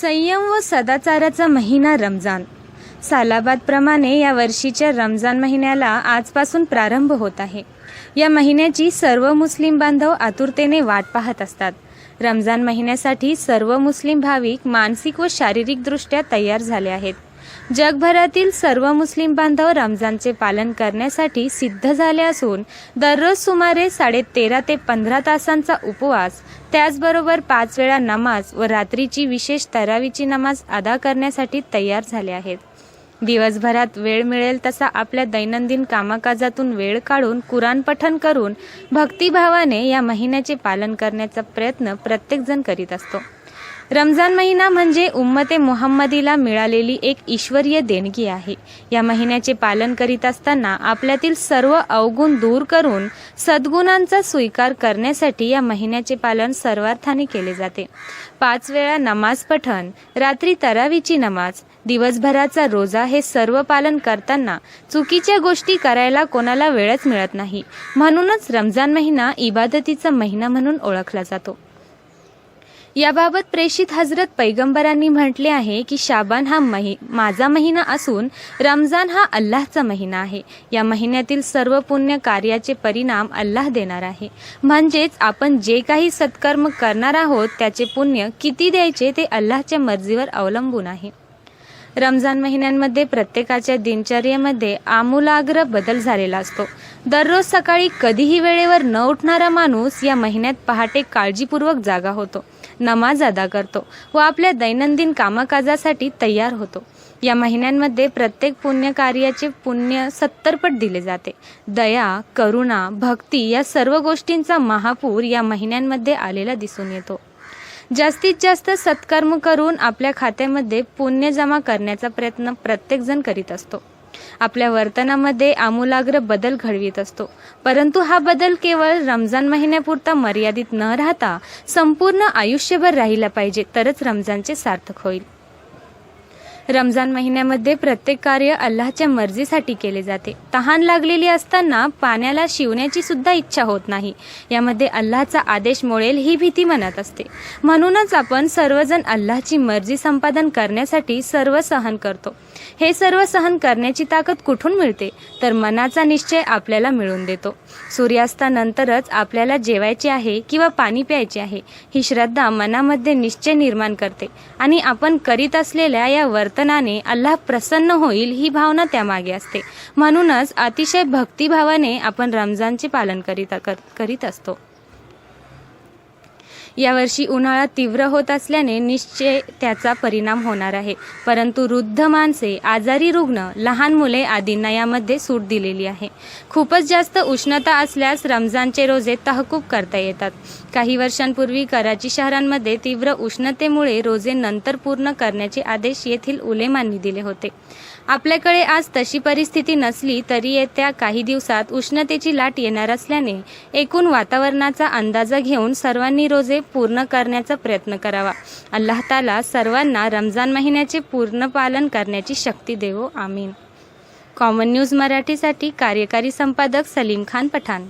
संयम व सदाचाराचा महिना रमजान. सालाबादप्रमाणे या वर्षीच्या रमजान महिन्याला आजपासून प्रारंभ होत आहे. या महिन्याची सर्व मुस्लिम बांधव आतुरतेने वाट पाहत असतात. रमजान महिन्यासाठी सर्व मुस्लिम भाविक मानसिक व शारीरिकदृष्ट्या तयार झाले आहेत. जगभरातील सर्व मुस्लिम बांधव रमजानचे पालन करण्यासाठी सिद्ध झाले असून दररोज सुमारे साडे तेरा ते पंधरा तासांचा उपवास त्याचबरोबर पाच वेळा नमाज व रात्रीची विशेष तरावीची नमाज अदा करण्यासाठी तयार झाले आहेत. दिवसभरात वेळ मिळेल तसा आपल्या दैनंदिन कामकाजातून वेळ काढून कुराण पठण करून भक्तिभावाने या महिन्याचे पालन करण्याचा प्रयत्न प्रत्येकजण करीत असतो. रमजान महिना म्हणजे उम्मते मुहम्मदीला मिळालेली एक ईश्वरीय देणगी आहे. या महिन्याचे पालन करीत असताना आपल्यातील सर्व अवगुण दूर करून सद्गुणांचा स्वीकार करण्यासाठी या महिन्याचे पालन सर्वार्थाने केले जाते. पाच वेळा नमाज पठण रात्री तरावीची नमाज दिवसभराचा रोजा हे सर्व पालन करताना चुकीच्या गोष्टी करायला कोणाला वेळच मिळत नाही. म्हणूनच रमजान महिना इबादतीचा महिना म्हणून ओळखला जातो. याबाबत प्रेषित हजरत पैगंबरांनी म्हटले आहे की शाबान हा महि माझा महिना असून रमजान हा अल्लाहचा महिना आहे. या महिन्यातील सर्व पुण्य कार्याचे परिणाम अल्लाह देणार आहे. म्हणजेच आपण जे काही सत्कर्म करणार आहोत त्याचे पुण्य किती द्यायचे ते अल्लाहच्या मर्जीवर अवलंबून आहे. रमजान महिन्यांमध्ये प्रत्येकाच्या दिनचर्येमध्ये आमूलाग्र बदल झालेला असतो. दररोज सकाळी कधीही वेळेवर न उठणारा माणूस या महिन्यात पहाटे काळजीपूर्वक जागा होतो. नमाज अदा करतो व आपल्या दैनंदिन कामकाजासाठी तयार होतो. या महिन्यांमध्ये प्रत्येक पुण्य कार्याचे पुण्य सत्तरपट दिले जाते. दया करुणा भक्ती या सर्व गोष्टींचा महापूर या महिन्यांमध्ये आलेला दिसून येतो. जास्तीत जास्त सत्कर्म करून आपल्या खात्यामध्ये पुण्य जमा करण्याचा प्रयत्न प्रत्येकजण करीत असतो. आपल्या वर्तनामध्ये आमूलाग्र बदल घडवीत असतो. परंतु हा बदल केवळ रमजान महिन्यापुरता मर्यादित न राहता संपूर्ण आयुष्यभर राहिला पाहिजे तरच रमजानचे सार्थक होईल. रमजान महिन्यामध्ये प्रत्येक कार्य अल्लाहच्या मर्जीसाठी केले जाते. तहान लागलेली असताना पाण्याला शिवण्याची सुद्धा इच्छा होत नाही. यामध्ये अल्लाहचा आदेश मोळेल ही भीती मनात असते. म्हणूनच आपण सर्वजण अल्लाहची मर्जी संपादन करण्यासाठी सर्व सहन करतो. हे सर्व सहन करण्याची ताकद कुठून मिळते? तर मनाचा निश्चय आपल्याला मिळून देतो. सूर्यास्तानंतरच आपल्याला जेवायचे आहे किंवा पाणी प्यायचे आहे ही श्रद्धा मनामध्ये निश्चय निर्माण करते. आणि आपण करीत असलेल्या या वर्तनाने अल्लाह प्रसन्न होईल ही भावना त्यामागे असते. म्हणूनच अतिशय भक्तिभावाने आपण रमजानचे पालन करीत करीत असतो. यावर्षी उन्हाळा तीव्र होत असल्याने निश्चय त्याचा परिणाम होणार आहे. परंतु वृद्ध माणसे आजारी रुग्ण लहान मुले आदींना यामध्ये सूट दिलेली आहे. खूपच जास्त उष्णता असल्यास रमजानचे रोजे तहकूब करता येतात. काही वर्षांपूर्वी कराची शहरांमध्ये तीव्र उष्णतेमुळे रोजे नंतर पूर्ण करण्याचे आदेश येथील उलेमांनी दिले होते. आपल्याकडे आज तशी परिस्थिती नसली तरी येत्या काही दिवसात उष्णतेची लाट येणार असल्याने एकूण वातावरणाचा अंदाजा घेऊन सर्वांनी रोजे पूर्ण करण्याचा प्रयत्न करावा. अल्लाह ताला सर्वांना रमजान महिन्याचे पूर्ण पालन करण्याची शक्ती देवो. आमीन. कॉमन न्यूज मराठीसाठी कार्यकारी संपादक सलीम खान पठाण.